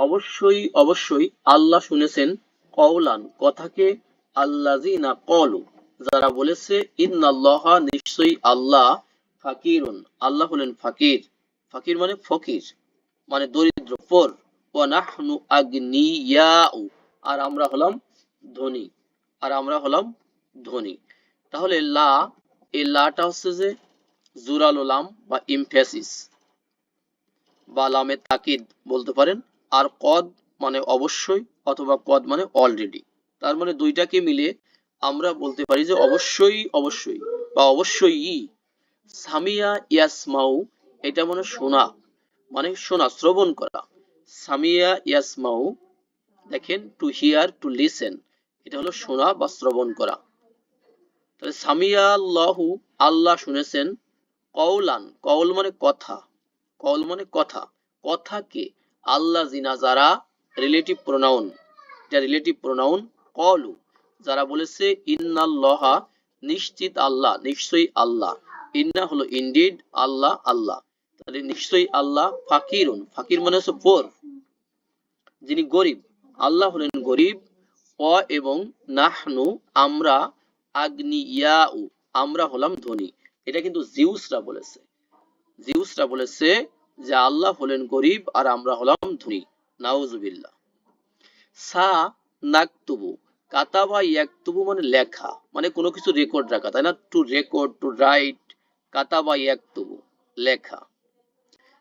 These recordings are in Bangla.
অবশ্যই অবশ্যই আল্লাহ শুনেছেন কওলান, কথাকে আল্লাযিনা কলু যারা বলেছে, ইন্নাল্লাহ নিশ্চয়ই আল্লাহ ফাকিরুন। আল্লাহ হলেন ফাকির। ফাকির মানে ফকির মানে দরিদ্র পর ওয়া নাহনু আগনিয়াউ, আর আমরা হলাম ধনী, আর আমরা হলাম ধনী। তাহলে লা, এই লাটা হচ্ছে যে জুরালো লাম বা ইমফেসিস বা লামে তাকিদ বলতে পারেন। আর কদ মানে অবশ্যই অথবা কদ মানে অলরেডি তার মানে দুইটাকে মিলে আমরা বলতে পারি যে অবশ্যই অবশ্যই বা অবশ্যই। সামিয়া ইয়াসমাউ, এটা মানে শোনা মানে শোনা, শ্রবণ করা। সামিয়া ইয়াসমাউ, দেখেন টু হিয়ার টু লিসেন এটা হলো শোনা বা শ্রবণ করা। তাহলে সামিয়া আল্লাহু, আল্লাহ শুনেছেন, কওলান, কওল মানে কথা, কওল মানে কথা কথাকে আল্লাহ জিনা যারা রিলেটিভ প্রোনাউন এটা রিলেটিভ প্রোনাউন কলু, যারা বলেছে, ইন্নাল্লাহা নিশ্চিত আল্লাহ, নিশ্চয়ই আল্লাহ। ইন্না হলো ইনডিড আল্লাহ আল্লাহ। তাহলে নিশ্চয়ই আল্লাহ ফাকিরুন। ফাকির মানে হচ্ছে পোর যিনি গরিব। আল্লাহ হলেন গরিব অ এবং নাহনু আমরা আগ্নিয়াউ, আমরা হলাম ধনী। এটা কিন্তু জিউসরা বলেছে। জিউসরা বলেছে যে আল্লাহ হলেন গরিব আর আমরা হলাম ধনী। নাউজুবিল্লাহ। সা নাকতুবু। কাতাবা ইয়াকতুবু মানে লেখা মানে কোনো কিছু রেকর্ড রাখা, তাই না? টু রেকর্ড টু রাইট কাতাবা ইয়াকতুবু, লেখা।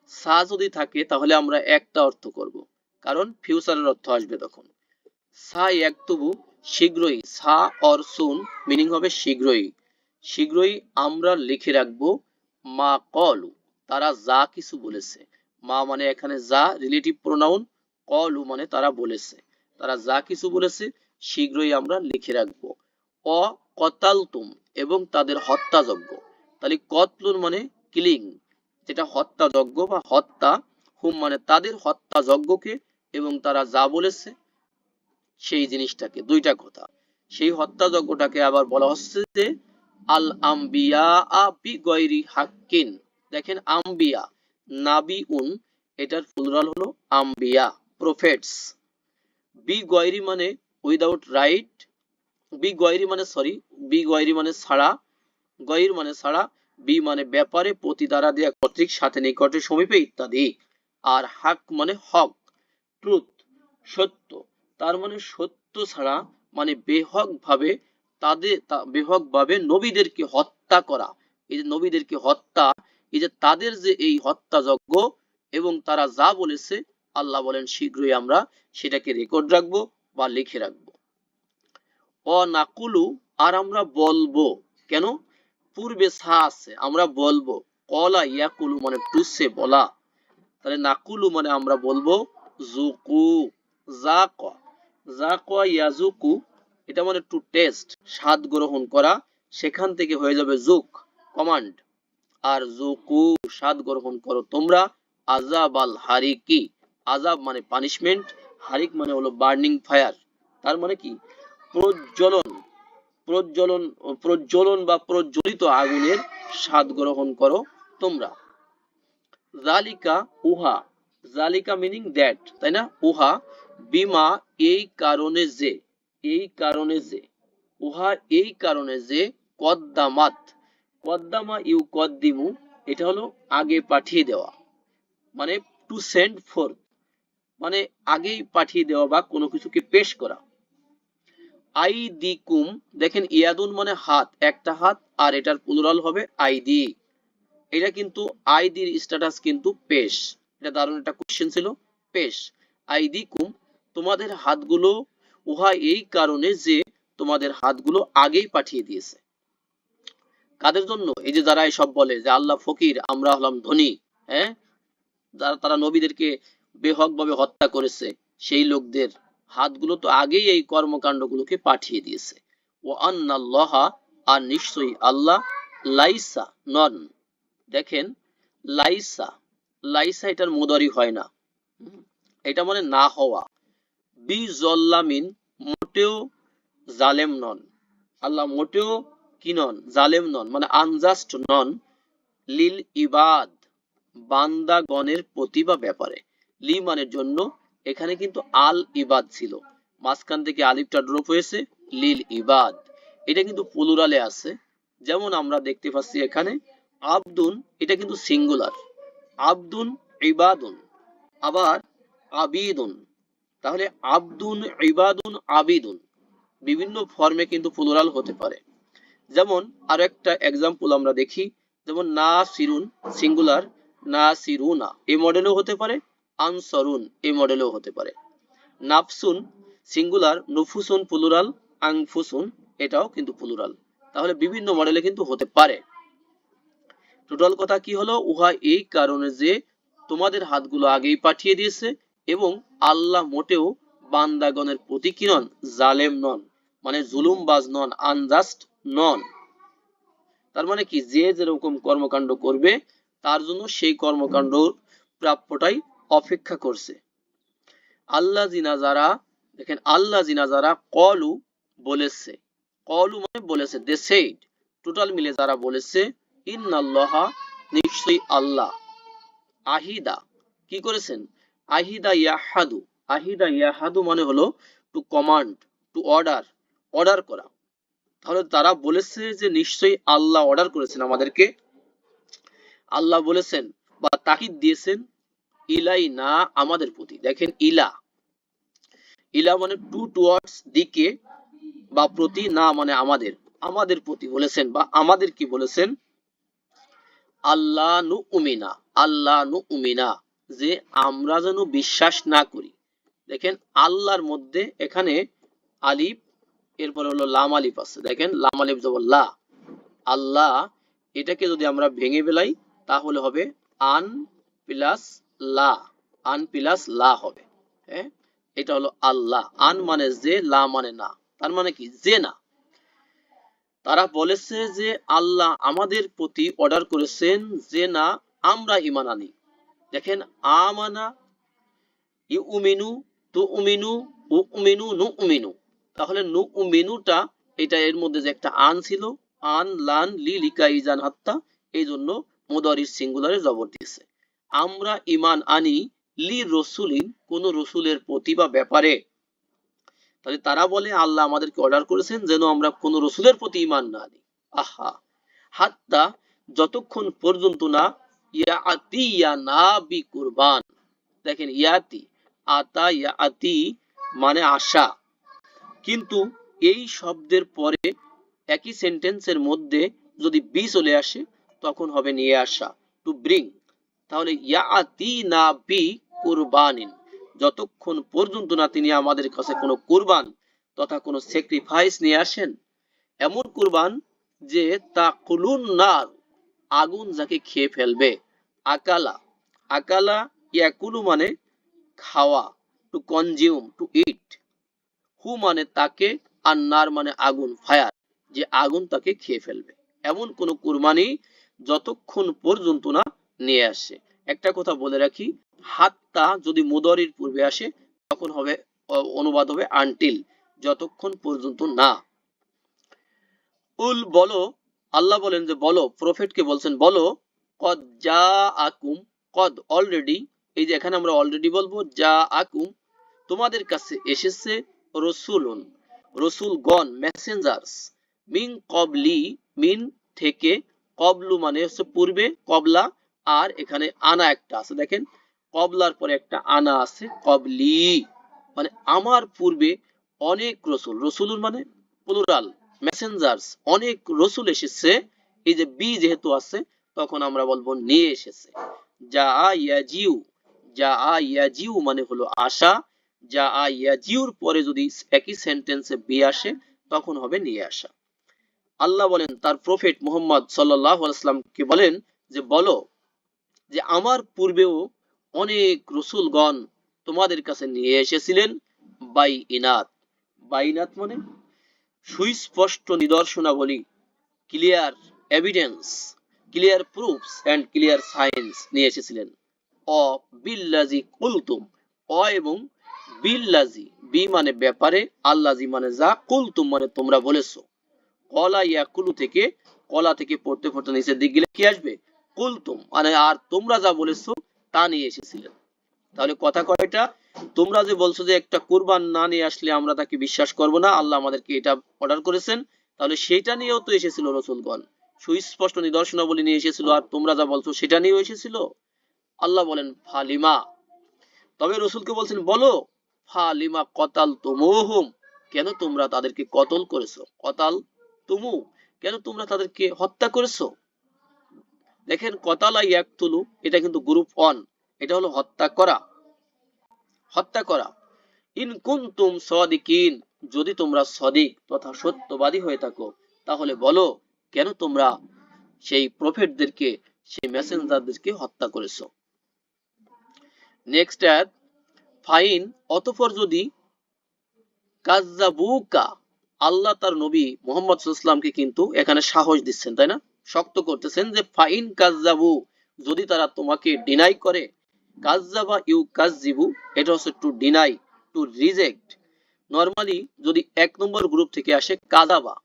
সা যদি থাকে, তাহলে আমরা একটা অর্থ করব, কারণ ফিউচারের অর্থ আসবে তখন। সা ইয়াকতুবু শীঘ্রই, সা অর সুন মিনিং হবে শীঘ্রই। শীঘ্রই আমরা লিখে রাখব মা কলু। তারা যা কিছু বলেছে। মা মানে এখানে যা রিলেটিভ প্রোনাউন কলু মানে তারা বলেছে। তারা যা কিছু বলেছে, শীঘ্রই আমরা লিখে রাখব। অ, কতালতুম, এবং তাদের হত্যাযজ্ঞ। তাহলে কতলুন মানে কিলিং, যেটা হত্যাযজ্ঞ বা হত্যা। হুম মানে তাদের হত্যাযজ্ঞকে এবং তারা যা বলেছে, সেই জিনিসটাকে, দুইটা কথা। সেই হত্যাযজ্ঞটাকে আবার বলা হচ্ছে যে আল আম্বিয়া বি গৈরি হাক্কিন। দেখেন আম্বিয়া নাবি উন এটার ফুলরাল হলো আম্বিয়া প্রফেটস বি গয়রি মানে উইদাউট রাইট বি গয়রি মানে সরি বি গয়রি মানে ছাড়া গয়র মানে ছাড়া বি মানে ব্যাপারে প্রতি দ্বারা দেয়া কর্তৃক সাথে নিকটে সমীপে ইত্যাদি। আর হাক মানে হক ট্রুথ সত্য, তার মানে সত্য ছাড়া মানে বেহক ভাবে তাদের বেহক ভাবে নবীদেরকে হত্যা করা। এই যে নবীদেরকে হত্যা এই যে তাদের যে এই হত্যাযজ্ঞ এবং তারা যা বলেছে, আল্লাহ বলেন শীঘ্রই আমরা সেটাকে রেকর্ড রাখব বা লিখে রাখব। অ নাকুলু আর আমরা বলব। কেন? পূর্বে সা আছে, আমরা বলব। কলা ইয়াকুলু মানে টুসে বলা। তাহলে নাকুলু মানে আমরা বলব জুকু যা ক যা ক ইয়াজুকু, এটা মানে টু টেস্ট স্বাদ গ্রহণ করা। সেখান থেকে হয়ে যাবে জুক কমান্ড আর জুকু স্বাদ গ্রহণ করো। তোমরা আজাব আল হারিকি। আজাব মানে পানিশমেন্ট হারিক মানে হলো বার্নিং ফায়ার তার মানে কি? প্রজ্বলন প্রজ্বলন প্রজ্বলন বা প্রজ্বলিত আগুনের স্বাদ গ্রহণ করো তোমরা। জালিকা উহা। জালিকা মিনিং দ্যাট তাই না? উহা বিমা এই কারণে যে, এই কারণে যে, উহা এই কারণে যে কদ্দামাত। কদ্দামা ইউ কদ্দিমু, এটা হলো আগে পাঠিয়ে দেওয়া। মানে টু সেন্ড ফোর মানে আগেই পাঠিয়ে দেওয়া বা কোনো কিছুকে পেশ করা। আই দি কুম দেখেন ইয়াদুন মানে হাত, একটা হাত আর এটার প্লুরাল হবে আইদি। এটা কিন্তু আইদির স্ট্যাটাস কিন্তু পেশ। এটা দারুণ একটা কোশ্চেন ছিল, পেশ। আই দি কুম তোমাদের হাতগুলো, উহা এই কারণে যে তোমাদের হাতগুলো আগেই পাঠিয়ে দিয়েছে। কাদের জন্য? এই যে যারা এসব বলে যে আল্লাহ ফকির, আমরা হলাম ধনী হ্যাঁ? যারা, তারা নবীদেরকে বেহক ভাবে হত্যা করেছে, সেই লোকদের হাতগুলো তো আগেই এই কর্মকাণ্ডগুলোকে পাঠিয়ে দিয়েছে। ও আন্নাল্লাহ, আর নিশ্চয়ই আল্লাহ লাইসা, নন। দেখেন, লাইসা লাইসা এটার মুদারি হয় না। এটা মানে না হওয়া। বি জল্লামিন, মোটেও জালেম নন। আল্লাহ মোটেও কি নন? জালেম নন মানে আনজাস্ট নন। লিল ইবাদ, বান্দাগণের প্রতি বা ব্যাপারে। লি মানের জন্য, এখানে কিন্তু আল ইবাদ ছিল। মাঝখান থেকে আলিফটা ড্রপ হয়েছে, লিল ইবাদ। এটা কিন্তু প্লুরালে আছে। যেমন আমরা দেখতে পাচ্ছি এখানে, আব্দুন, এটা কিন্তু সিঙ্গুলার আব্দুন ইবাদুন, আবার আবিদুন। তাহলে আব্দুন ইবাদুন, আবিদুন। বিভিন্ন ফর্মে কিন্তু প্লুরাল হতে পারে। যেমন আরও একটা এক্সাম্পল আমরা দেখি, যেমন না সিরুন সিঙ্গুলার না সিরুনা, এই মডেলেও হতে পারে, আনসরুন, এই মডেলেও হতে পারে। নাফসুন সিঙ্গুলার নুফুসুন প্লুরাল আংফুসুন, এটাও কিন্তু প্লুরাল তাহলে বিভিন্ন মডেলে কিন্তু হতে পারে। টোটাল কথা কি হলো? উহা এই কারণে যে তোমাদের হাতগুলো আগেই পাঠিয়ে দিয়েছে এবং আল্লাহ মোটেও বান্দাগণের প্রতি কি নন, জালেম নন মানে জুলুমবাজ নন আনজাস্ট নন। তার মানে কি? যে যেরকম কর্মকাণ্ড করবে, তার জন্য সেই কর্মকাণ্ড প্রাপ্যটাই অপেক্ষা করছে। আল্লাহ জিনা যারা, দেখেন আল্লাহ জিনা যারা কলু বলেছে। কলু মানে বলেছে দে সেইড টোটাল মিলে যারা বলেছে, ইন্নাল্লাহা নিশ্চয়ই আল্লাহ। আহিদা, কি করেছেন? আহিদা ইয়াহাদু। আহিদা ইয়াহাদু মানে হলো to command to order order করা। তাহলে তারা বলেছে যে নিশ্চয়ই আল্লাহ অর্ডার করেছেন আমাদেরকে। আল্লাহ বলেছেন বা তাকিদ দিয়েছেন, ইলাই না আমাদের প্রতি। দেখেন ইলা। ইলা মানে টু টুয়ার্ডস দিকে বা প্রতি না মানে আমাদের। আমাদের প্রতি বলেছেন বা আমাদের কি বলেছেন? আল্লাহ নু উমিনা আল্লাহ নু উমিনা, যে আমরা যেন বিশ্বাস না করি। দেখেন আল্লাহর মধ্যে এখানে আলিফ এরপরে হলো লাম আলিফ আছে। দেখেন, লাম আলিফ জবর লা। আল্লাহ এটাকে যদি আমরা ভেঙে ফেলাই, তাহলে হবে আন প্লাস লা। আন প্লাস লা হবে। হ্যাঁ? এটা হলো আল্লাহ আন মানে যে, লা মানে না। তার মানে কি? যে না। তারা বলেছে যে, আল্লাহ আমাদের প্রতি অর্ডার করেছেন যে না, আমরা ইমান আনি। দেখেন, আমানা ইউ উমিনু তু উমিনু উমিনু নু উমিনু। তাহলে নু উমিনুটা এটা এর মধ্যে যে একটা আন ছিল, আন, লান, লি, লিকা, ইজান, হাত্তা, এই জন্য মুদারির সিঙ্গুলারে জবর দিয়েছে। আমরা ইমান আনি লি রসুলিন, কোন রসুলের প্রতি বা ব্যাপারে। তাহলে তারা বলে, আল্লাহ আমাদেরকে অর্ডার করেছেন যেন আমরা কোন রসুলের প্রতি ইমান না আনি। আহা! হাত্তা, যতক্ষণ পর্যন্ত না, ইয়াতি ইয়া না বি কুরবান। দেখেন, ইয়াতি, আতা, ইয়াতি মানে আশা। কিন্তু এই শব্দের পরে একই সেন্টেন্সের মধ্যে যদি বি চলে আসে, তখন হবে নিয়ে আসা টু ব্রিং তাহলে ইয়াতি না বি কুরবানিন। যতক্ষণ পর্যন্ত না তিনি আমাদের কাছে কোনো কুরবান তথা কোনো স্যাক্রিফাইস নিয়ে আসেন, এমন কুরবান যে তা কুলুন নার, আগুন যাকে খেয়ে ফেলবে। আকালা আকালা ইয়াকুলু মানে খাওয়া টু কনজিউম টু ইট হু মানে তাকে আর নার মানে আগুন, ফায়ার, যে আগুন তাকে খেয়ে ফেলবে। এমন কোন কুরবানি যতক্ষণ পর্যন্ত না নিয়ে আসে। একটা কথা বলে রাখি, হাত্তা যদি মুদরির পূর্বে আসে, তখন হবে অনুবাদ হবে আনটিল যতক্ষণ পর্যন্ত না। উল, বলো, আল্লাহ বলেন যে, বলো প্রফেটকে বলছেন, বলো, কদ যা আকুম কদ অলরেডি এই যে এখানে আমরা অলরেডি বলব যা আকুম তোমাদের কাছে এসেছে রসুলুন, রসুলগণ মেসেঞ্জার্স মিন কবলি, মিন থেকে কবলু মানে হচ্ছে পূর্বে, কবলা, আর এখানে আনা একটা আছে। দেখেন, কবলার পরে একটা আনা আছে, কবলি মানে আমার পূর্বে অনেক রসুল। রসুলুন মানে প্লুরাল মেসেঞ্জার্স অনেক রসুল এসেছে। এই যে বি যেহেতু আছে, তখন আমরা বলব নিয়ে এসেছে। যা ইয়াজিউ যা ইয়াজিউ মানে হলো আশা যা ইয়াজিউর পরে যদি একই সেন্টেন্সে বি আসে, তখন হবে নিয়ে আসা। আল্লাহ বলেন, তার প্রফেট মুহাম্মদ সাল্লাহ আলাইসাল্লামকে বলেন? যে, বলো যে, আমার পূর্বেও অনেক রসুলগণ তোমাদের কাছে নিয়ে এসেছিলেন বাই ইনাত বাইনাত মানে সুস্পষ্ট নিদর্শনাবলী clear evidence clear proofs and clear science নিয়ে এসেছিলেন। অ বিল্লাজি কুলতুম, অ এবং বিল্লাজি, বি মানে ব্যাপারে, আল্লাজি মানে যা কুলতুম মানে তোমরা বলেছ। কলা ইয়াকুলু থেকে, কলা থেকে পড়তে পড়তে নিচের দিক গেলে কি আসবে? কুলতুম মানে আর তোমরা যা বলেছ, তা নিয়ে এসেছিলেন। তাহলে কথা কয়টা? তোমরা যে বলছো যে একটা কুরবান না নিয়ে আসলে আমরা তাকে বিশ্বাস করব না, আল্লাহ আমাদেরকে এটা অর্ডার করেছেন। তাহলে সেটা নিয়েও তো এসেছিল রসুলগণ। সুস্পষ্ট নিদর্শনাবলী নিয়ে এসেছিল, আর তোমরা যা বলছো সেটা নিয়েও এসেছিল। আল্লাহ বলেন, ফালিমা। তবে রসুলকে বলছেন, বলো ফালিমা কতাল তুমুহুম। কেন তোমরা তাদেরকে কতল করেছ? কতাল তুমু। কেন তোমরা তাদেরকে হত্যা করেছ? দেখেন, কতালা ইয়াকতুলু, এটা কিন্তু গ্রুপ ওয়ান। এটা হলো হত্যা করা। হত্যা করা। ইন কুনতুম সাদিকিন, যদি তোমরা সদিক তথা সত্যবাদী হয়ে থাকো, তাহলে বলো, কেন তোমরা সেই প্রফেটদেরকে, সেই মেসেঞ্জারদেরকে হত্যা করেছ? নেক্সট অ্যাড ফাইন, অতঃপর যদি কাজ্জাবুকা আল্লাহ তার নবী মোহাম্মদ ইসলামকে কিন্তু এখানে সাহস দিচ্ছেন, তাই না? শক্ত করতেছেন যে ফাইন কাজ্জাবু যদি তারা তোমাকে ডিনাই করে কাজ্জাবা ইউ কাজ্জিবু এটা হচ্ছে to deny to reject normally যদি এক নম্বর গ্রুপ থেকে আসে কাজাবা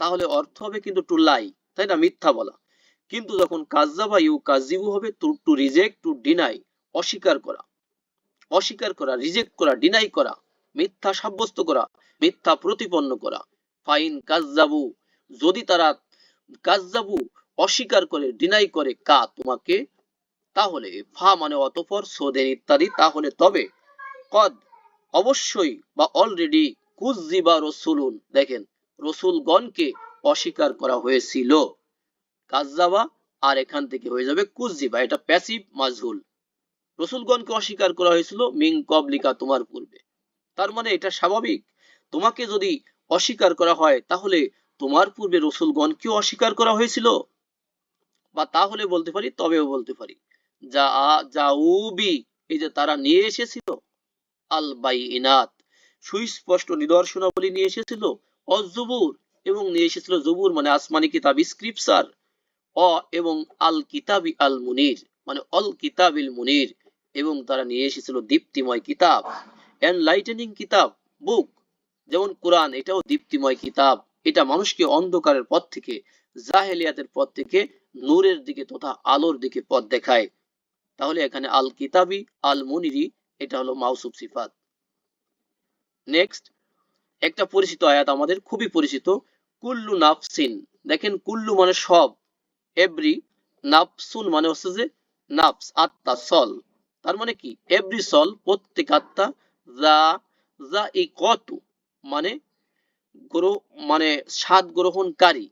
তাহলে অর্থ হবে কিন্তু টু লাই তাই না? মিথ্যা বলা। কিন্তু যখন কাজ্জাবা ইউ কাজিবু হবে to to reject to deny অস্বীকার করা। অস্বীকার করা রিজেক্ট করা ডিনাই করা, মিথ্যা সাব্যস্ত করা, মিথ্যা প্রতিপন্ন করা। ফাইন কাজ্জাবু যদি তারা কাজ্জাবু অস্বীকার করে ডিনাই করে, কা, তোমাকে? তাহলে, ফা মানে অতপর সোদেন ইত্যাদি, তাহলে তবে, কদ, অবশ্যই বা অলরেডি কুজিবা রসুলুন, দেখেন, রসুলগণকে অস্বীকার করা হয়েছিল। কাজ্জাবা আর এখান থেকে হয়ে যাবে কুজিবা এটা প্যাসিভ মাজহুল। রসুলগণকে অস্বীকার করা হয়েছিল মিং কবলিকা তোমার পূর্বে। তার মানে এটা স্বাভাবিক। তোমাকে যদি অস্বীকার করা হয়, তাহলে তোমার পূর্বে রসুলগণকেও অস্বীকার করা হয়েছিল? বা তাহলে বলতে পারি, তবেও বলতে পারি। যা জাউবি এই যে তারা নিয়ে এসেছিল, আল বাইনাত, সুস্পষ্ট নিদর্শনাবলী নিয়ে এসেছিল অজুবুর এবং নিয়ে এসেছিল জবুর মানে আসমানি কিতাব, স্ক্রিপচার, অ, এবং আল কিতাবি আল মুনির মানে অল কিতাবিল মুনির। এবং তারা নিয়ে এসেছিল দীপ্তিময় কিতাব এনলাইটেনিং কিতাব বুক যেমন কোরআন, এটাও দীপ্তিময় কিতাব। এটা মানুষকে অন্ধকারের পথ থেকে, জাহেলিয়াতের পথ থেকে নূরের দিকে তথা আলোর দিকে পথ দেখায়। তাহলে এখানে আল কিতাবি আল মুনিরি এটা হলো মাউসুফ সিফাত। নেক্সট একটা পরিচিত আয়াত আমাদের খুবই পরিচিত, কুল্লু নাফসিন। দেখেন কুল্লু মানে সব এভরি নাফসুন মানে হচ্ছে যে, নাফস, আত্মা, সল। তার মানে কি? এভরি সল প্রত্যেক আত্মা, যা যা ই কত মানে গ্রহ মানে স্বাদ গ্রহণকারী,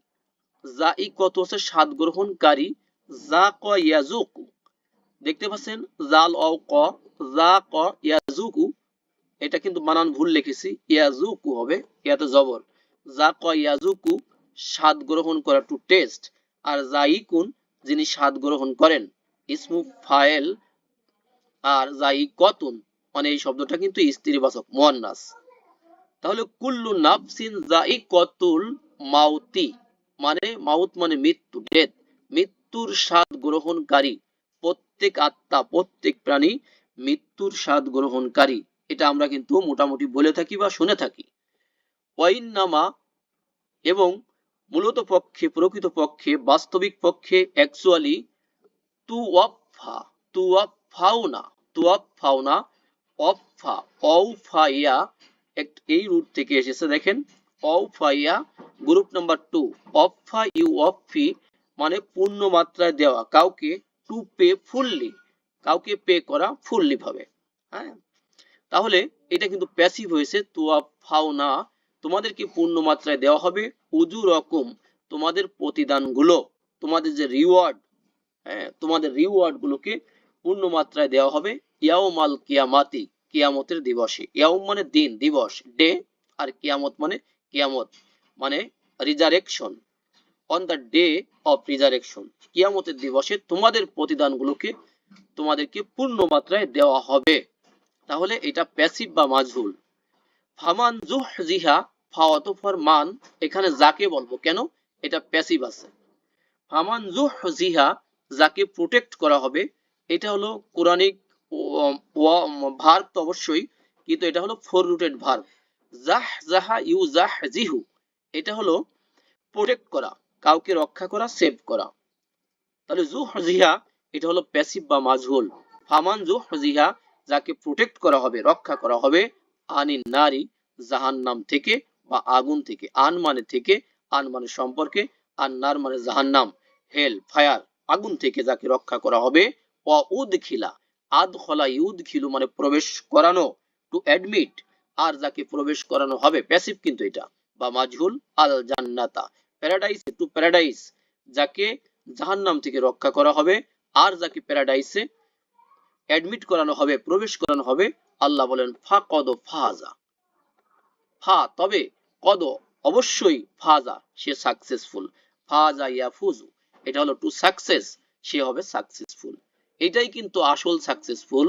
যা ই কত হচ্ছে স্বাদ গ্রহণকারী, যা ক ইয়াজুকু দেখতে পাচ্ছেন? জাল অ, ক, যা, ক ইয়াজুকু এটা কিন্তু বানান ভুল লিখেছি। ইয়াজুকু হবে, ইয়াতে জবর। যা, ক ইয়াজুকু স্বাদ গ্রহণ করা টু টেস্ট আর জাইকুন যিনি স্বাদ গ্রহণ করেন। ইসমু ফাইল আর জাই কতুন মানে এই শব্দটা কিন্তু স্ত্রীবাচক, মোয়ান্নাস। তাহলে কুল্লু নাফসিন জাই কতুল মাউতি মানে মাউত মানে মৃত্যু, ডেথ। মৃত্যুর স্বাদ গ্রহণকারী, প্রত্যেক আত্মা, প্রত্যেক প্রাণী মৃত্যুর স্বাদ গ্রহণকারী। এটা আমরা কিন্তু মোটামুটি বলে থাকি বা শুনে থাকি। ওয়াইন্নামা এবং মূলত পক্ষে, প্রকৃত পক্ষে, বাস্তবিক পক্ষে অ্যাকচুয়ালি তু ওয়াফা তু ওয়াফাউনা তু ওয়াফাউনা অফা অউফাইয়া এই রুট থেকে এসেছে, দেখেন। অউফাইয়া গ্রুপ নাম্বার টু অফা ইউ অফি মানে পূর্ণ মাত্রায় দেওয়া, কাউকে টু পে ফুললি কাউকে পে করা ফুললি ভাবে হ্যাঁ? তাহলে এটা কিন্তু প্যাসিভ হয়েছে তুয়া ফাওনা। তোমাদেরকে পূর্ণ মাত্রায় দেওয়া হবে উজু রকম তোমাদের প্রতিদানগুলো, তোমাদের যে রিওয়ার্ড হ্যাঁ তোমাদের রিওয়ার্ড গুলোকে পূর্ণ মাত্রায় দেওয়া হবে ইয়াউমাল কিয়ামাতি, কিয়ামতের দিবসে। ইয়াউম মানে দিন, দিবস, ডে, আর কিয়ামত মানে কিয়ামত মানে resurrection on the day of resurrection কিয়ামতের দিবসে তোমাদের প্রতিদানগুলোকে তোমাদেরকে পূর্ণ মাত্রায় দেওয়া হবে। তাহলে এটা প্যাসিভ বা মাজহুল। ফামান জুহ জিহা ফাওয়াতফর মান, এখানে যাকে বলব, কেন? এটা প্যাসিভ আছে। ফামান জুহ জিহা যাকে প্রোটেক্ট করা হবে এটা হলো কোরআনিক ভার্ব তো অবশ্যই, কিন্তু এটা হলো ফোর রুটেড ভার্ব। জাহ জাহা ইউ জাহ জিহু, এটা হলো প্রোটেক্ট করা, কাউকে রক্ষা করা সেভ করা। তাহলে জুহ জিহা, এটা হলো প্যাসিভ বা মাজহুল। ফামান জুহ জিহা, যাকে প্রোটেক্ট করা হবে, রক্ষা করা হবে, আনিন নারী, জাহান্নাম থেকে বা আগুন থেকে, আন মানে থেকে, আন মানে সম্পর্কে আর নার মানে জাহান নাম হেল ফায়ার আগুন থেকে যাকে রক্ষা করা হবে অ উদ খিলা আদ খলা ইউদ খিলু মানে প্রবেশ করানো টু অ্যাডমিট আর যাকে প্রবেশ করানো হবে প্যাসিভ কিন্তু এটা, বা মাজহুল আল জান্নাতা প্যারাডাইস টু প্যারাডাইস যাকে জাহান্নাম থেকে রক্ষা করা হবে, আর যাকে প্যারাডাইসে অ্যাডমিট করানো হবে, প্রবেশ করানো হবে, আল্লাহ বলেন ফা কদ ফাজা। ফা তবে কদ অবশ্যই ফাজা, সে সাকসেসফুল ফাজা ইয়াফুজু, এটা হলো টু সাকসেস সে হবে সাকসেসফুল এটাই কিন্তু আসল সাকসেসফুল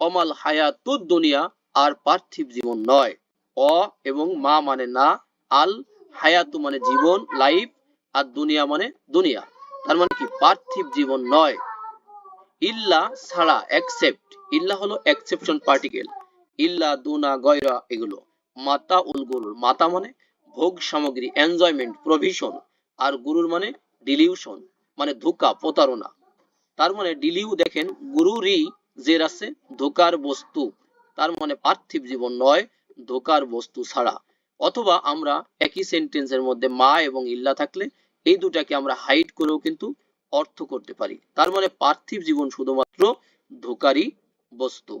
অমাল হায়াতুদ দুনিয়া আর পার্থিব জীবন নয়। অ এবং মা মানে না, আল হায়াতু মানে জীবন, লাইফ, আর দুনিয়া মানে দুনিয়া। তার মানে কি? পার্থিব জীবন নয়। ইল্লা ছাড়া অ্যাকসেপ্ট ইল্লা হলো এক্সেপশন পার্টিকেল ইল্লা দুনা গয়রা এগুলো। মাতা উল গরুর মাতা মানে ভোগ সামগ্রী এনজয়মেন্ট প্রভিশন আর গুরুর মানে ডিলিউশন মানে ধোকা, প্রতারণা। তার মানে ডিলিউ দেখেন, গুরুরই জের আছে, ধোকার বস্তু। তার মানে পার্থিব জীবন নয়, ধোকার বস্তু ছাড়া। অথবা আমরা একই সেন্টেন্সের মধ্যে মা এবং ইল্লা থাকলে এই দুটাকে আমরা হাইড করেও কিন্তু অর্থ করতে পারি। তার মানে পার্থিব জীবন শুধুমাত্র ধোকারই বস্তু।